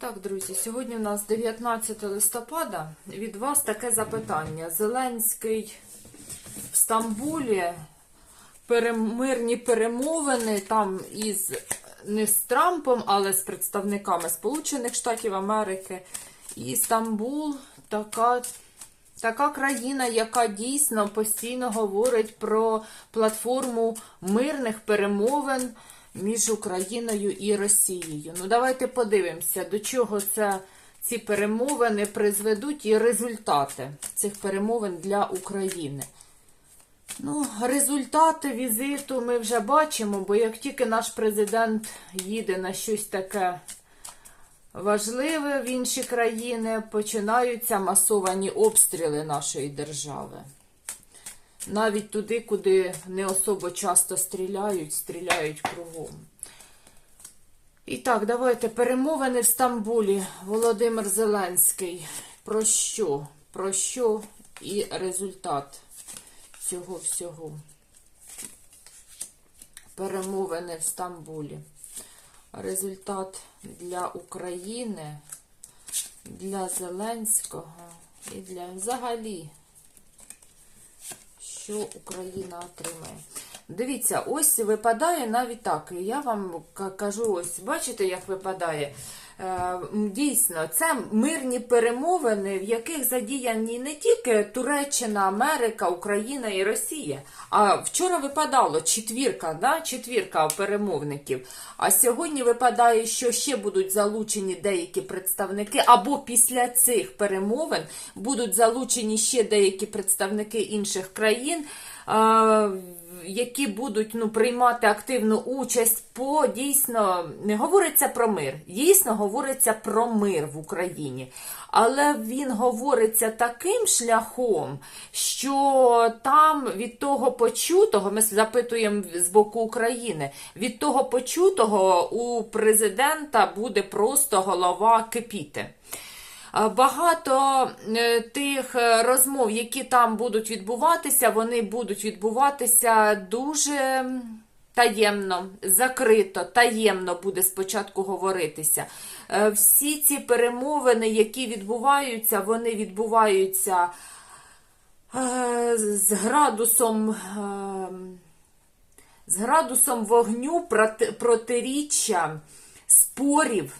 Так, друзі, сьогодні у нас 19 листопада. Від вас таке запитання. Зеленський в Стамбулі, перемирні перемовини там із не з Трампом, але з представниками Сполучених Штатів Америки. І Стамбул така. Така країна, яка дійсно постійно говорить про платформу мирних перемовин між Україною і Росією. Ну, давайте подивимося, до чого це ці перемовини призведуть і результати цих перемовин для України. Ну, результати візиту ми вже бачимо, бо як тільки наш президент їде на щось таке важливе в інші країни, починаються масовані обстріли нашої держави. Навіть туди, куди не особо часто стріляють, стріляють кругом. І так, давайте перемовини в Стамбулі. Володимир Зеленський. Про що? Про що і результат цього всього? Перемовини в Стамбулі. Результат для України, для Зеленського і для взагалі, що Україна отримає. Дивіться, ось випадає навіть так. Я вам кажу, ось бачите, як випадає. Е, Дійсно, це мирні перемовини, в яких задіяні не тільки Туреччина, Америка, Україна і Росія. А вчора випадало четвірка, да? четвірка перемовників. А сьогодні випадає, що ще будуть залучені деякі представники, або після цих перемовин будуть залучені ще деякі представники інших країн. Які будуть ну, приймати активну участь по дійсно не говориться про мир, дійсно говориться про мир в Україні. Але він говориться таким шляхом, що там від того почутого, ми запитуємо з боку України, від того почутого у президента буде просто голова кипіти. А Багато е, тих е, розмов, які там будуть відбуватися, вони будуть відбуватися дуже таємно, закрито, таємно буде спочатку говоритися. Е, Всі ці перемовини, які відбуваються, вони відбуваються е, з градусом. е, З градусом вогню проти- протиріччя спорів.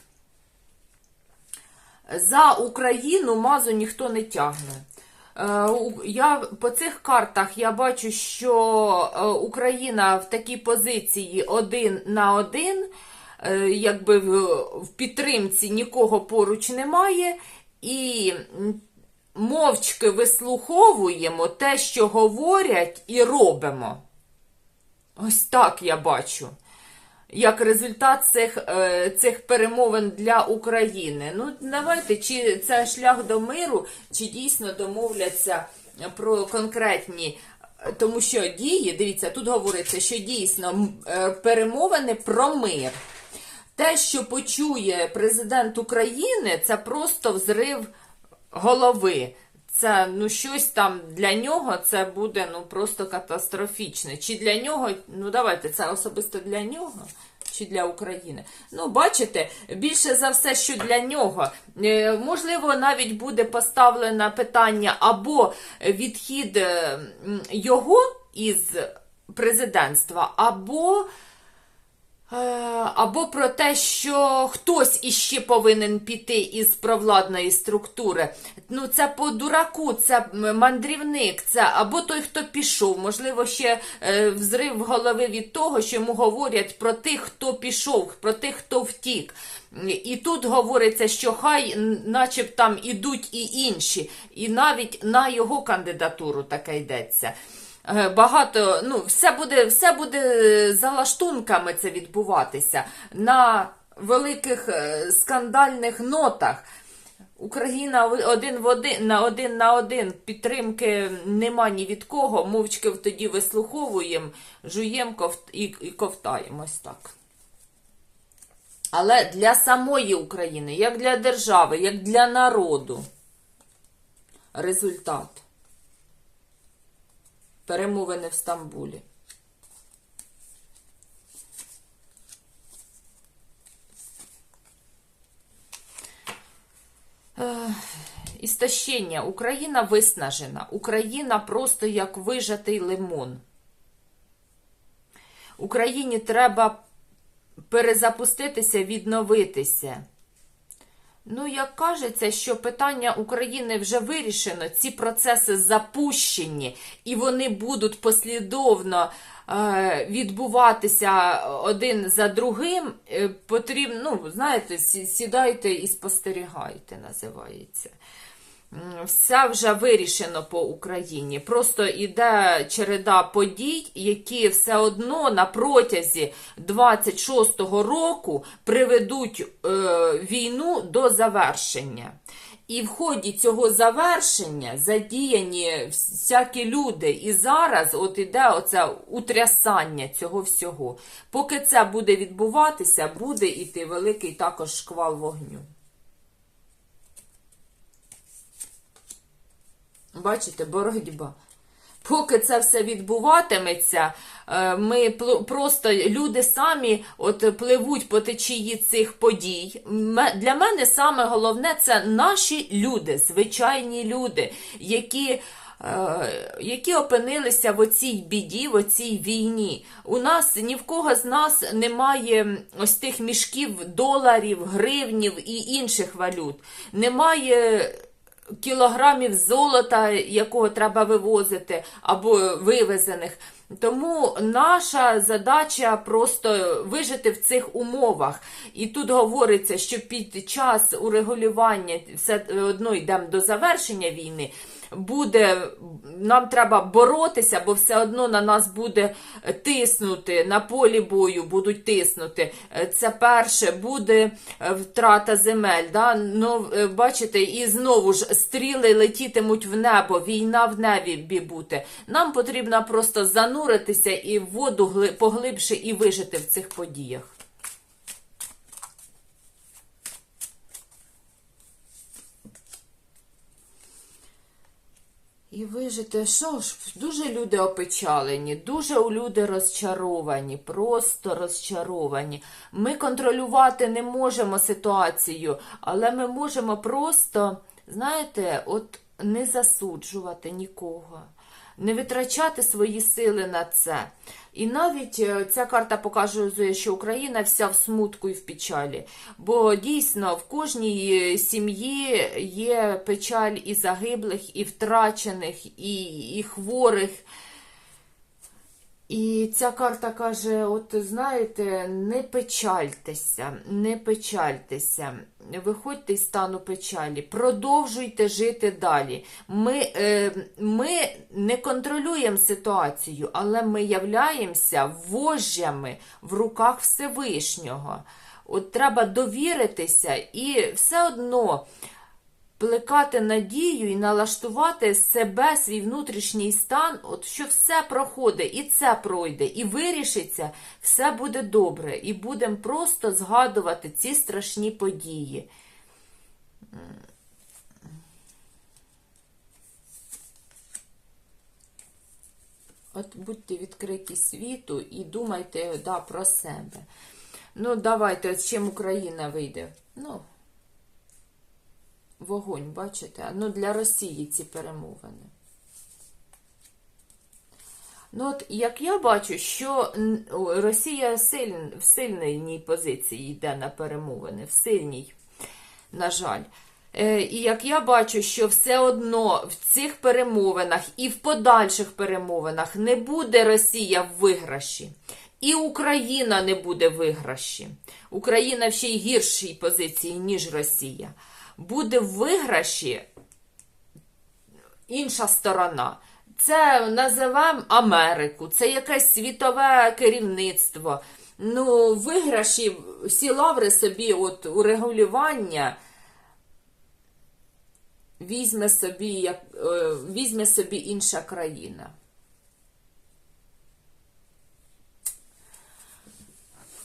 За Україну мазу ніхто не тягне. Е, Я по цих картах я бачу, що е, Україна в такій позиції один на один, е, якби в, в підтримці нікого поруч немає, і мовчки вислуховуємо те, що говорять, і робимо. Ось так я бачу. Як результат цих, е, цих перемовин для України. Ну, давайте, чи це шлях до миру, чи дійсно домовляться про конкретні. Тому що дії, дивіться, тут говориться, що дійсно е, перемовини про мир. Те, що почує президент України, це просто взрив голови. Це ну щось там для нього це буде ну просто катастрофічне. Чи для нього, ну давайте, це особисто для нього, чи для України. Ну, бачите, більше за все, що для нього. Е, Можливо, навіть буде поставлено питання або відхід е, його із президентства, або. Е, Або про те, що хтось іще повинен піти із провладної структури. Ну, це по дураку, це мандрівник, це або той, хто пішов. Можливо, ще е, взрив голови від того, що йому говорять про тих, хто пішов, про тих, хто втік. І тут говориться, що хай н- начеб там ідуть і інші, і навіть на його кандидатуру таке йдеться. Е, Багато, ну, все буде, все буде за лаштунками це відбуватися на великих е, скандальних нотах. Україна один в один на один на один підтримки нема ні від кого. Мовчки тоді вислуховуємо, жуємо ковт- і, і ковтаємо ось так. Але для самої України, як для держави, як для народу, результат перемовини в Стамбулі. істощення. Україна виснажена. Україна просто як вижатий лимон. Україні треба перезапуститися, відновитися. Ну, як кажеться, що питання України вже вирішено, ці процеси запущені, і вони будуть послідовно е, відбуватися один за другим. Е, потрібно, ну, знаєте, сідайте і спостерігайте, називається. Все вже вирішено по Україні. Просто йде череда подій, які все одно на протязі 26-го року приведуть е, війну до завершення. І в ході цього завершення задіяні всякі люди. І зараз от іде оце утрясання цього всього. Поки це буде відбуватися, буде йти великий також шквал вогню. Бачите, боротьба. Поки це все відбуватиметься, е, ми просто люди самі от пливуть по течії цих подій. Для мене саме головне це наші люди, звичайні люди, які. е, Які опинилися в оцій біді, в оцій війні. У нас ні в кого з нас немає ось тих мішків доларів, гривнів і інших валют. Немає кілограмів золота, якого треба вивозити, або вивезених. Тому наша задача просто вижити в цих умовах. І тут говориться, що під час урегулювання все одно йдемо до завершення війни. Буде нам треба боротися, бо все одно на нас буде тиснути на полі бою, будуть тиснути. Це перше буде е, втрата земель. Да? Ну, е, бачите, і знову ж стріли летітимуть в небо, війна в небі буде. Нам потрібно просто зануритися і в воду поглибше і вижити в цих подіях. І вижити, що ж, дуже люди опечалені, дуже у люди розчаровані, просто розчаровані. Ми контролювати не можемо ситуацію, але ми можемо просто, знаєте, от не засуджувати нікого, не витрачати свої сили на це. І навіть е, ця карта показує, що Україна вся в смутку і в печалі. Бо дійсно в кожній е, сім'ї є печаль і загиблих, і втрачених, і, і хворих. І ця карта каже: от знаєте, не печальтеся, не печальтеся, виходьте із стану печалі, продовжуйте жити далі. Ми, е, ми не контролюємо ситуацію, але ми являємося вожжями в руках Всевишнього. От треба довіритися і все одно плекати надію і налаштувати себе, свій внутрішній стан, от що все проходить, і це пройде, і вирішиться, все буде добре. І будемо просто згадувати ці страшні події. От будьте відкриті світу і думайте да, про себе. Ну, давайте, от чим Україна вийде. Ну, Вогонь, бачите? Ну, для Росії ці перемовини. Ну, от, як я бачу, що Росія в сильній позиції йде на перемовини, в сильній, на жаль. Е, і як я бачу, що все одно в цих перемовинах і в подальших перемовинах не буде Росія в виграші. І Україна не буде виграші. Україна в ще й гіршій позиції, ніж Росія. Буде в виграші інша сторона. Це називаємо Америку, це якесь світове керівництво. Ну, виграші всі лаври собі от урегулювання візьме собі, як, е, візьме собі інша країна.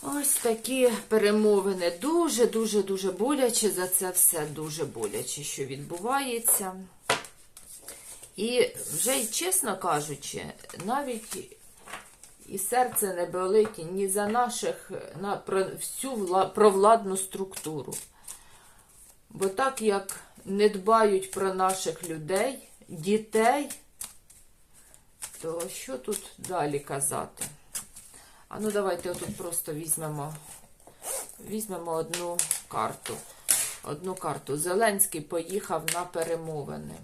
Ось такі перемовини. Дуже, дуже, дуже боляче за це все. Дуже боляче, що відбувається. І вже, чесно кажучи, навіть і серце не болить ні за наших, на, про всю вла, провладну структуру. Бо так як не дбають про наших людей, дітей, то що тут далі казати? А ну давайте отут просто візьмемо, візьмемо одну карту. Одну карту. Зеленський поїхав на перемовини.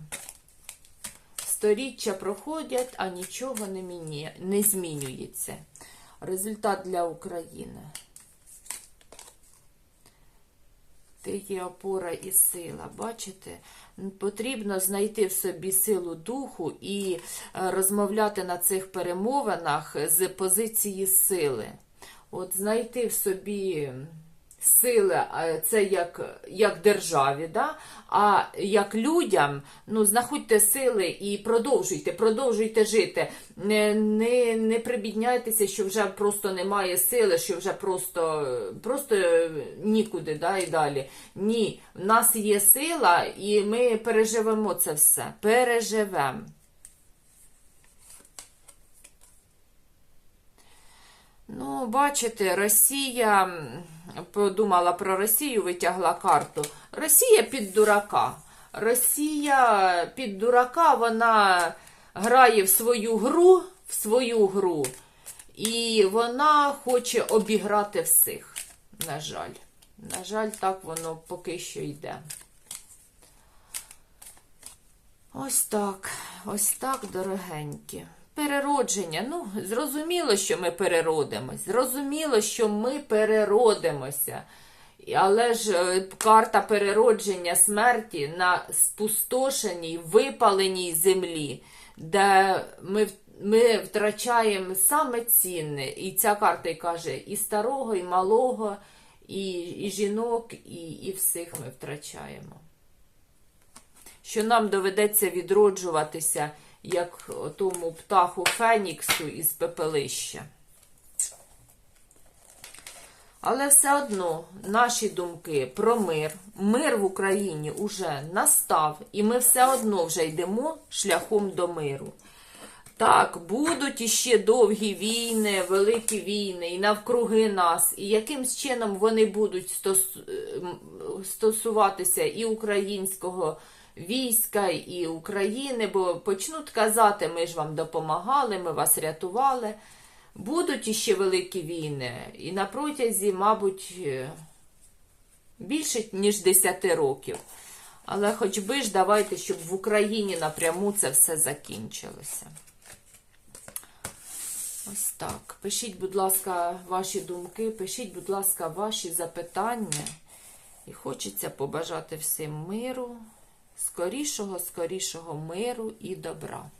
Сторіччя проходять, а нічого не, міні... не змінюється. Результат для України. Ти є опора і сила. Бачите? Потрібно знайти в собі силу духу і е, розмовляти на цих перемовинах з позиції сили. От знайти в собі сили, е, це як, як державі, да? а як людям, ну, знаходьте сили і продовжуйте, продовжуйте жити. Не, не, не прибідняйтеся, що вже просто немає сили, що вже просто, просто нікуди да, і далі. Ні, в нас є сила, і ми переживемо це все. Переживемо. Ну, бачите, Росія подумала про Росію, витягла карту. Росія під дурака. Росія під дурака, вона грає в свою гру, в свою гру, і вона хоче обіграти всіх. На жаль. На жаль, так воно поки що йде. Ось так, ось так, дорогенькі. Переродження. Ну, зрозуміло, що ми переродимось. Зрозуміло, що ми переродимося. Але ж е, карта переродження смерті на спустошеній, випаленій землі, де ми, ми втрачаємо саме цінне. І ця карта й каже і старого, і малого, і, і жінок, і, і всіх ми втрачаємо що нам доведеться відроджуватися, як тому птаху Феніксу із пепелища. Але все одно наші думки про мир, мир в Україні уже настав, і ми все одно вже йдемо шляхом до миру. Так, будуть іще довгі війни, великі війни, і навкруги нас, і якимсь чином вони будуть стосуватися і українського війська, і України, бо почнуть казати, ми ж вам допомагали, ми вас рятували. Будуть іще великі війни, і на протязі, мабуть, е, більше ніж 10 років. Але хоч би ж давайте, щоб в Україні напряму це все закінчилося. Ось так. Пишіть, будь ласка, ваші думки, пишіть, будь ласка, ваші запитання. І хочеться побажати всім миру, скорішого, скорішого миру і добра.